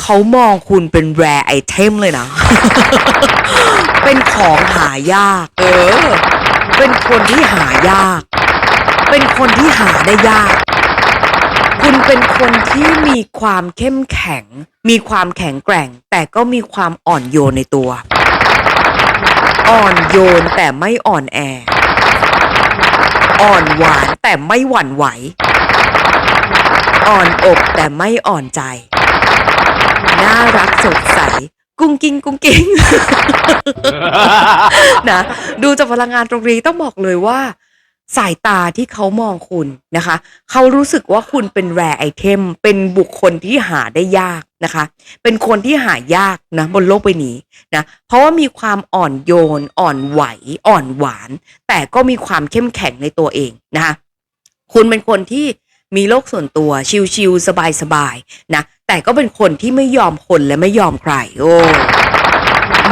เขามองคุณเป็นแรไอเทมเลยนะ เป็นของหายาก เออ เป็นคนที่หายาก เป็นคนที่หาได้ยาก คุณเป็นคนที่มีความเข้มแข็ง มีความแข็งแกร่ง แต่ก็มีความอ่อนโยนในตัว อ่อนโยนแต่ไม่อ่อนแอ อ่อนหวานแต่ไม่หวั่นไหว อ่อนอกแต่ไม่อ่อนใจ น่ารักสดใส กุ้งกิ้งกุ้งกิ้งนะดูจากพลังงานตรงนี้ต้องบอกเลยว่า สายตาที่เขามองคุณนะคะ เขารู้สึกว่าคุณเป็นแรไอเทมเป็นบุคคลที่หาได้ยากนะคะ เป็นคนที่หายากนะบนโลกใบนี้นะเพราะว่ามีความอ่อนโยน อ่อนไหว อ่อนหวาน แต่ก็มีความเข้มแข็งในตัวเองนะคะคุณเป็นคนที่ มีโลกส่วนตัวชิลๆสบายๆนะแต่ก็เป็นคนที่ไม่ยอมคนและไม่ยอมใคร โอ้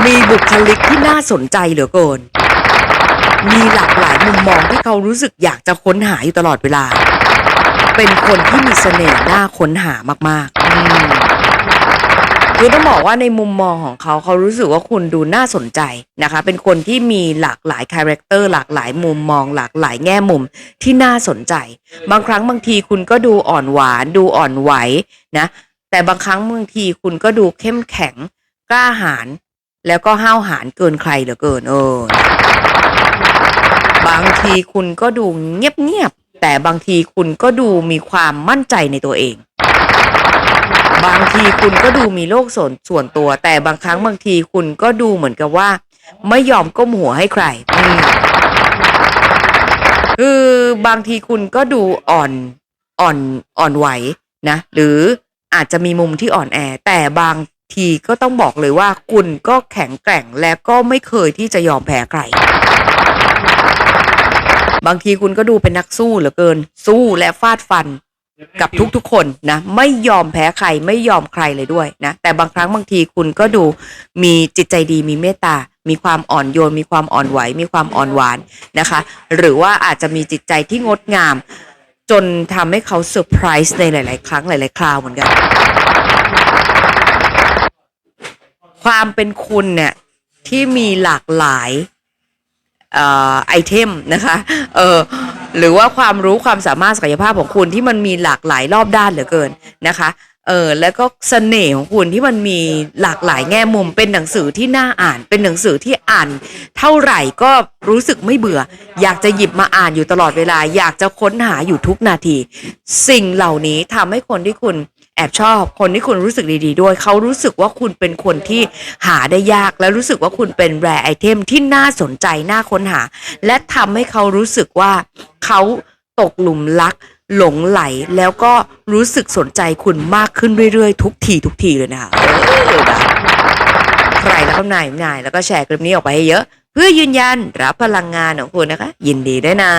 มีบุคลิกที่น่าสนใจเหลือเกิน มีหลากหลายมุมมองที่เขารู้สึกอยากจะค้นหาอยู่ตลอดเวลา เป็นคนที่มีเสน่ห์น่าค้นหามากๆอืม คือต้องบอกว่าในมุมมองของเขาเขารู้สึกว่าคุณดูน่าสนใจนะคะ เป็นคนที่มีหลากหลายคาแรคเตอร์หลากหลายมุมมอง หลากหลายแง่มุมที่น่าสนใจ บางครั้งบางทีคุณก็ดูอ่อนหวาน ดูอ่อนไหวนะ แต่บางครั้งบางทีคุณก็ดูเข้มแข็งกล้าหาญแล้วก็ห้าวหาญเกินใครเหลือเกิน เออ บางทีคุณก็ดูเงียบๆแต่บางทีคุณก็ดูมีความมั่นใจในตัวเอง บางทีคุณก็ดูมีโลกส่วนส่วนตัว แต่บางครั้งบางทีคุณก็ดูเหมือนกับว่า ไม่ยอมก้มหัวให้ใครอืคือบางทีคุณก็ดูอ่อนอ่อนอ่อนไหวนะ หรืออาจจะมีมุมที่อ่อนแอ แต่บางทีก็ต้องบอกเลยว่า คุณก็แข็งแกร่งและก็ไม่เคยที่จะยอมแพ้ใคร บางทีคุณก็ดูเป็นนักสู้เหลือเกิน สู้และฟาดฟัน กับทุกๆคนนะไม่ยอมแพ้ใครไม่ยอมใครเลยด้วยนะแต่บางครั้งบางทีคุณก็ดูมีจิตใจดีมีเมตตา มีความอ่อนโยน มีความอ่อนไหว มีความอ่อนหวานนะคะ หรือว่าอาจจะมีจิตใจที่งดงาม จนทำให้เขาเซอร์ไพรส์ในหลาย ๆ ครั้งหลาย ๆ คราวเหมือนกัน ความเป็นคุณเนี่ยที่มีหลากหลายเอ่อไอเทมนะคะเออ หรือว่าความรู้ความสามารถศักยภาพของคุณที่มันมีหลากหลายรอบด้านเหลือเกินนะคะเออแล้วก็เสน่ห์ของคุณที่มันมีหลากหลายแง่มุมเป็นหนังสือที่น่าอ่าน เป็นหนังสือที่อ่าน เท่าไหร่ก็รู้สึกไม่เบื่อ อยากจะหยิบมาอ่านอยู่ตลอดเวลา อยากจะค้นหาอยู่ทุกนาที สิ่งเหล่านี้ทำให้คนที่คุณแอบชอบ คนที่คุณรู้สึกดี ๆ ด้วย เขารู้สึกว่าคุณเป็นคนที่หาได้ยาก และรู้สึกว่าคุณเป็นแรไอเทมที่น่าสนใจน่าค้นหา และทำให้เขารู้สึกว่า เขาตกหลุมรัก หลงไหลแล้วก็รู้สึกสนใจคุณมากขึ้นเรื่อยๆ ทุกทีทุกทีเลยนะคะเออนะใครแล้วก็นายนายแล้วก็แชร์คลิปนี้ออกไปให้เยอะ เพื่อยืนยันรับพลังงานของคุณนะคะ ยินดีด้วยนะ